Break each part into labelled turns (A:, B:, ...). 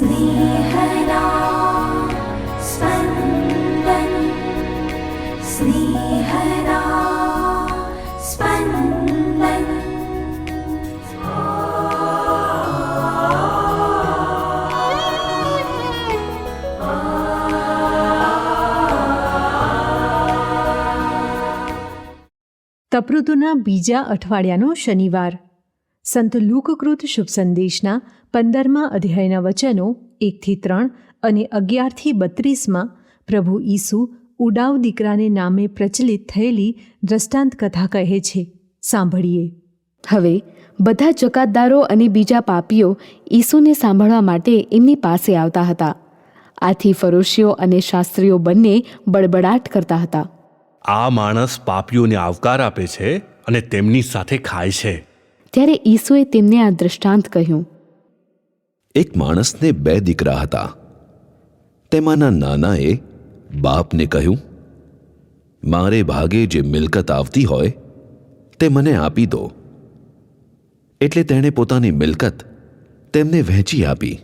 A: स्नेहदा स्पन्दन् स्नेहदा स्पन्दन्
B: તપૃતુના બીજા અઠવાડિયાનો શનિવાર સંત લુકકૃત શુભ સંદેશના પંદરમા અધ્યાયના વચનો એકથી ત્રણ અને અગિયારથી બત્રીસમાં પ્રભુ ઈસુ ઉડાવ દીકરાને નામે પ્રચલિત થયેલી દ્રષ્ટાંત કથા કહે છે. સાંભળીએ.
C: હવે બધા જકાતદારો અને બીજા પાપીઓ ઈસુને સાંભળવા માટે એમની પાસે આવતા હતા. આથી ફરોશીઓ અને શાસ્ત્રીઓ બંને બળબડાટ કરતા હતા.
D: આ માણસ પાપીઓને આવકાર આપે છે અને તેમની સાથે ખાય છે.
C: ત્યારે ઈસુએ તેમને આ દૃષ્ટાંત કહ્યું.
E: એક માણસને બે દીકરા હતા. તેમાંના નાનાએ બાપને કહ્યું, મારે ભાગે જે મિલકત આવતી હોય, તે મને આપી દો. એટલે તેણે પોતાની મિલકત તેમને વહેંચી આપી.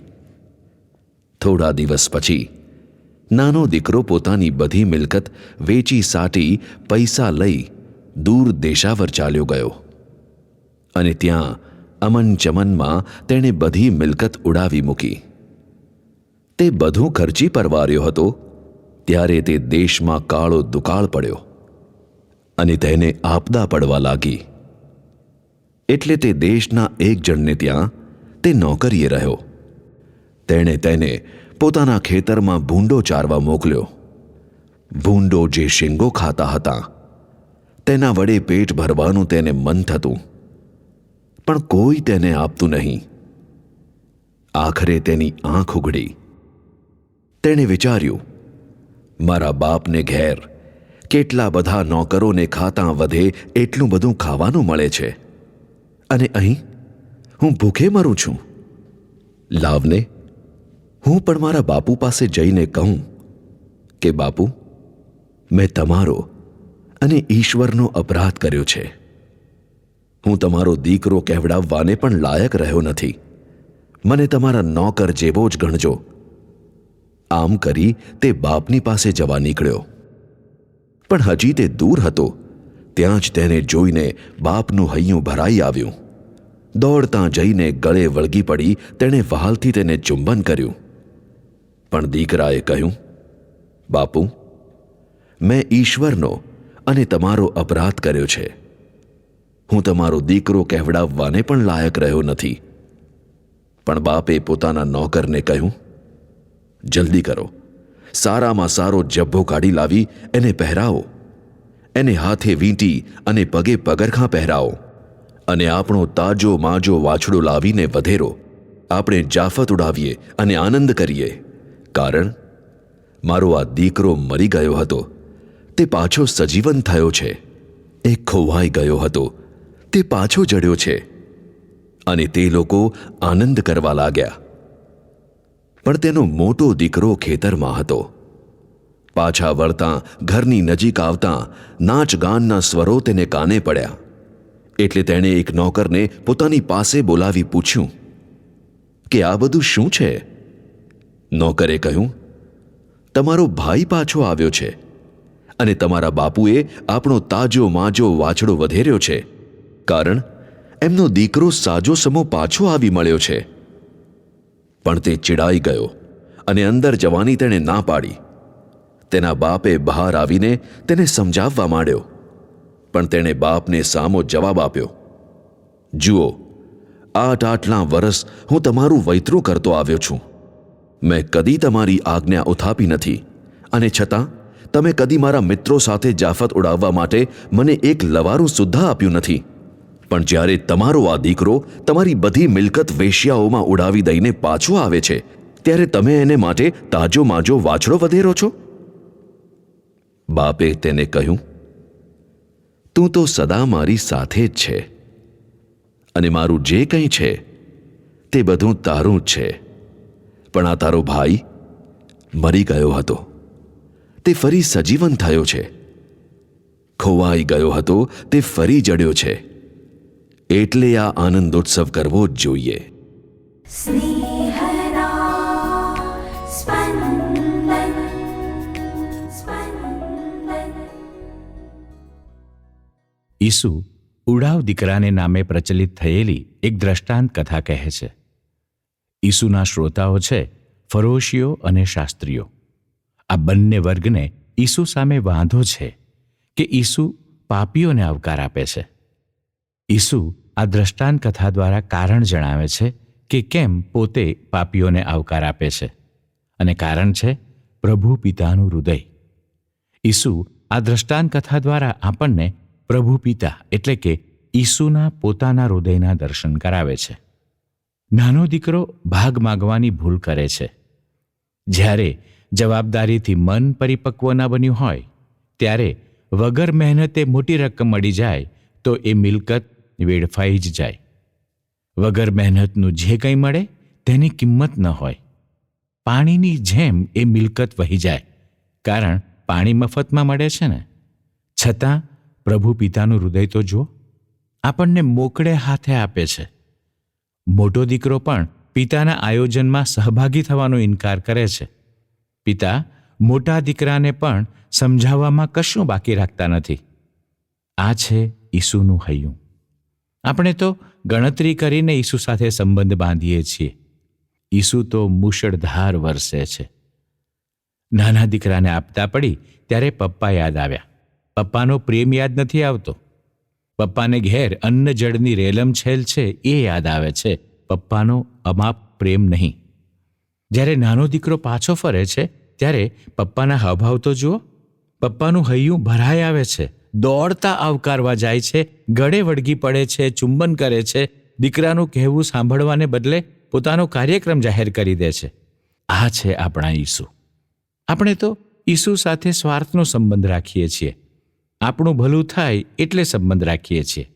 E: થોડા દિવસ પછી, નાનો દીકરો પોતાની બધી મિલકત વેચી સાટી પૈસા લઈ દૂર દેશાવર ચાલ્યો ગયો. અને ત્યાં અમન ચમનમાં તેણે બધી મિલકત ઉડાવી મૂકી. તે બધું ખર્ચી પરવાર્યો હતો, ત્યારે તે દેશમાં કાળો દુકાળ પડ્યો અને તેને આપદા પડવા લાગી. એટલે તે દેશના એક જણને ત્યાં તે નોકરીએ રહ્યો. તેણે તેને પોતાના ખેતરમાં ભૂંડો ચારવા મોકલ્યો. ભૂંડો જે શીંગો ખાતા હતા, તેના વડે પેટ ભરવાનું તેને મન થતું. પણ કોઈ તેને આપતું નહીં. આખરે તેની આંખ ઉઘડી. તેણે વિચાર્યું, મારા બાપને ઘેર કેટલા બધા નોકરોને ખાતા વધે એટલું બધું ખાવાનું મળે છે. અને અહીં હું ભૂખે મરું છું. લાવને, હું પણ મારા બાપુ પાસે જઈને કહું કે, બાપુ, મેં તમારો અને ઈશ્વરનો અપરાધ કર્યો છે. હું તમારો દીકરો કહેવડાવવાને પણ લાયક રહ્યો નથી. મને તમારા નોકર જેવો જ ગણજો. આમ કરી તે બાપની પાસે જવા નીકળ્યો. પણ હજી તે દૂર હતો. ત્યાં જ તેને જોઈને બાપનું હૈયું ભરાઈ આવ્યું. દોડતા જઈને ગળે વળગી પડી તેણે વહાલથી તેને ચુંબન કર્યું. પણ દીકરાએ કહ્યું, બાપુ, મેં ઈશ્વરનો અને તમારો અપરાધ કર્યો છે. હું તમારો દીકરો કહેવડાવવાને પણ લાયક રહ્યો નથી. પણ બાપે પોતાના નોકરને કહ્યું, જલ્દી કરો. સારામાં સારો જબ્બો કાઢી લાવી, એને પહેરાવો. એને હાથે વીંટી અને પગે પગરખાં પહેરાવો. અને આપણો તાજો માજો વાછડો લાવીને વધેરો. આપણે જાફત ઉડાવીએ અને આનંદ કરીએ. કારણ, મારો આ દીકરો મરી ગયો હતો. તે પાછો સજીવન થયો છે. એ ખોવાઈ ગયો હતો. તે પાછો જડ્યો છે અને તે લોકો આનંદ કરવા લાગ્યા. પણ તેનો મોટો દીકરો ખેતરમાં હતો. પાછા વળતા, ઘરની નજીક આવતા નાચગાનના સ્વરો તેને કાને પડ્યા. એટલે તેણે એક નોકરને પોતાની પાસે બોલાવી પૂછ્યું, કે આ બધું શું છે? નોકરે કહ્યું, તમારો ભાઈ પાછો આવ્યો છે અને તમારા બાપુએ આપણો તાજો માજો વાછડો વધેર્યો છે. કારણ એમનો દીકરો સાજો સમો પાછો આવી મળ્યો છે. પણ તે ચિડાઈ ગયો અને અંદર જવાની તેણે ના પાડી. તેના બાપે બહાર આવીને તેને સમજાવવા માંડ્યો, પણ તેણે બાપને સામો જવાબ આપ્યો, જુઓ, આઠ આટલા વરસ હું તમારું વૈતરું કરતો આવ્યો છું. મેં કદી તમારી આજ્ઞા ઉથાપી નથી અને છતાં તમે કદી મારા મિત્રો સાથે જાફત ઉડાવવા માટે મને એક લવારું સુદ્ધા આપ્યું નથી. પણ જ્યારે તમારો આ દીકરો તમારી બધી મિલકત વેશ્યાઓમાં ઉડાવી દઈને પાછો આવે છે, ત્યારે તમે એને માટે તાજો માજો વાછડો વધેરો છો? બાપે તેને કહ્યું, તું તો સદા મારી સાથે જ છે અને મારું જે કંઈ છે તે બધું તારું જ છે. પણ આ તારો ભાઈ મરી ગયો હતો. તે ફરી સજીવન થયો છે. ખોવાઈ ગયો હતો, તે ફરી જડ્યો છે. એટલે આ આનંદોત્સવ કરવો જ જોઈએ.
A: ઈસુ ઉડાવ દીકરાને નામે પ્રચલિત થયેલી એક દ્રષ્ટાંત કથા કહે છે. ઈસુના શ્રોતાઓ છે ફરોશીઓ અને શાસ્ત્રીઓ. આ બંને વર્ગને ઈસુ સામે વાંધો છે કે ઈસુ પાપીઓને આવકાર આપે છે. ઈસુ આ દ્રષ્ટાંત કથા દ્વારા કારણ જણાવે છે કે કેમ પોતે પાપીઓને આવકાર આપે છે અને કારણ છે પ્રભુ પિતાનું હૃદય. ઈસુ આ દ્રષ્ટાંત કથા દ્વારા આપણને પ્રભુ પિતા એટલે કે ઈસુના પોતાના હૃદયના દર્શન કરાવે છે. નાનો દીકરો ભાગ માગવાની ભૂલ કરે છે. જ્યારે જવાબદારીથી મન પરિપક્વ ન બન્યું હોય, ત્યારે વગર મહેનતે મોટી રકમ મળી જાય તો એ મિલકત વેડફાઈ જ જાય. વગર મહેનતનું જે કંઈ મળે, તેની કિંમત ન હોય. પાણીની જેમ એ મિલકત વહી જાય, કારણ પાણી મફતમાં મળે છે ને. છતાં, પ્રભુ પિતાનું હૃદય તો જુઓ, આપણને મોકળે હાથે આપે છે. મોટો દીકરો પણ પિતાના આયોજનમાં સહભાગી થવાનો ઇનકાર કરે છે. પિતા, મોટા દીકરાને પણ સમજાવવામાં કશું બાકી રાખતા નથી. આ છે ઈસુનું હૈયું. આપણે તો ગણતરી કરીને ઈસુ સાથે સંબંધ બાંધીએ છીએ. ઈસુ તો મુશળધાર વરસે છે. નાના દીકરાને આપતા પડી ત્યારે પપ્પા યાદ આવ્યા. પપ્પાનો પ્રેમ યાદ નથી આવતો. પપ્પાને ઘેર અન્ન જળની રેલમ છેલ છે એ યાદ આવે છે. પપ્પાનો અમાપ પ્રેમ નહીં. જ્યારે નાનો દીકરો પાછો ફરે છે, ત્યારે પપ્પાના હાવભાવ તો જુઓ. પપ્પાનું હૈયું ભરાઈ આવે છે. દોડતા આવકારવા જાય છે, ગળે વળગી પડે છે, ચુંબન કરે છે, દીકરાનું કહેવું સાંભળવાને બદલે પોતાનો કાર્યક્રમ જાહેર કરી દે છે. આ છે આપણા ઈસુ. આપણે તો ઈસુ સાથે સ્વાર્થનો સંબંધ રાખીએ છીએ. આપણું ભલું થાય એટલે સંબંધ રાખીએ છીએ.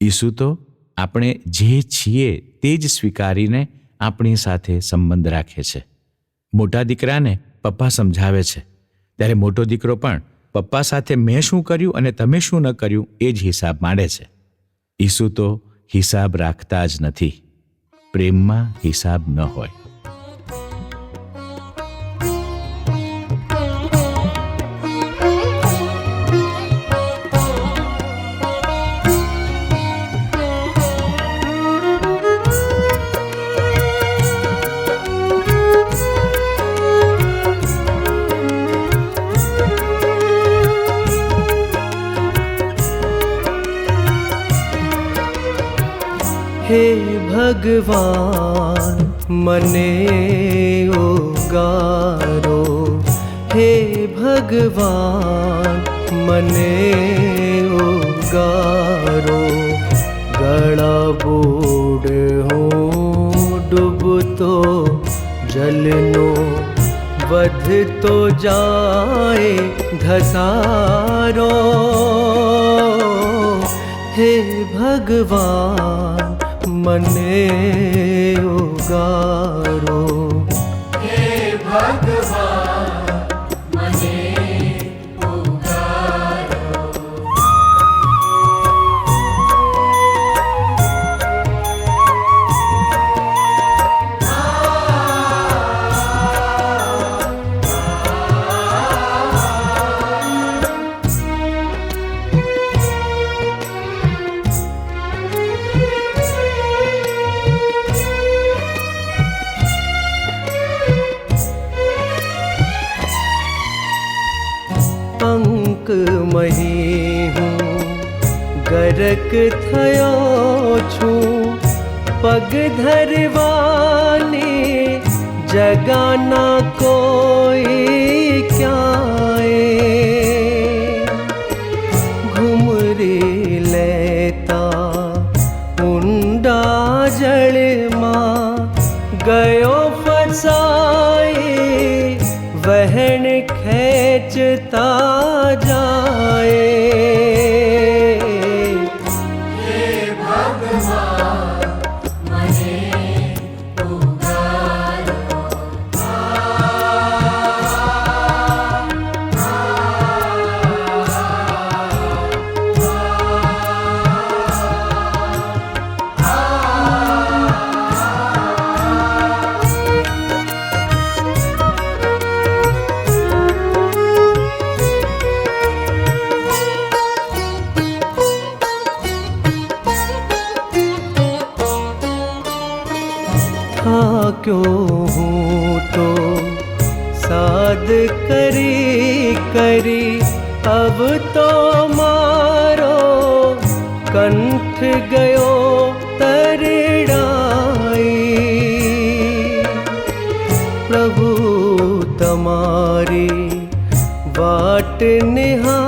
A: ઈસુ તો આપણે જે છીએ તે જ સ્વીકારીને આપણી સાથે સંબંધ રાખે છે. મોટા દીકરાને પપ્પા સમજાવે છે. ત્યારે મોટો દીકરો પણ પપ્પા સાથે મેં શું કર્યું અને તમે શું ન કર્યું એ જ હિસાબ માંડે છે. ઈસુ તો હિસાબ રાખતા જ નથી. પ્રેમમાં હિસાબ ન હોય.
F: भगवान् मने उगारो। हे भगवान् मन उगारो। गडा बूडूबो जल नो धसारो। हे भगवान मने योगा થયો છું પગ ધરવાની જગાના કોઈ નિહાળી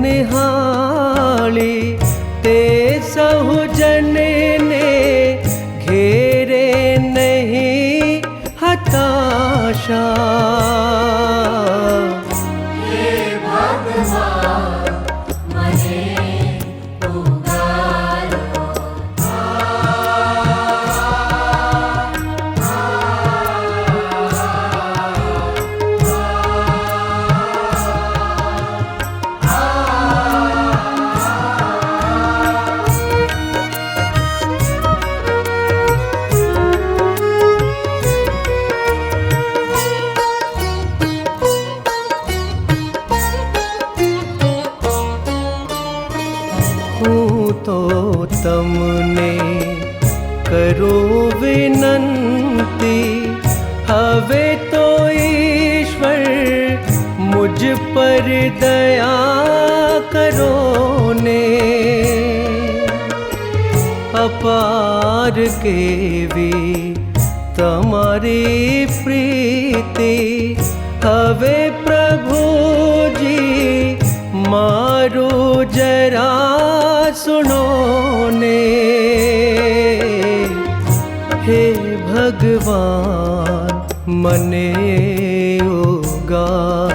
F: निी ते सहुजन ने घेरे नहीं हताशा। કરું વિનંતી હવે તો ઈશ્વર મુજ પર દયા કરો ને અપાર કેવી તમારી પ્રીતિ હવે પ્રભુજી મારું જરા સુનો ને હે ભગવાન મને ઉગારો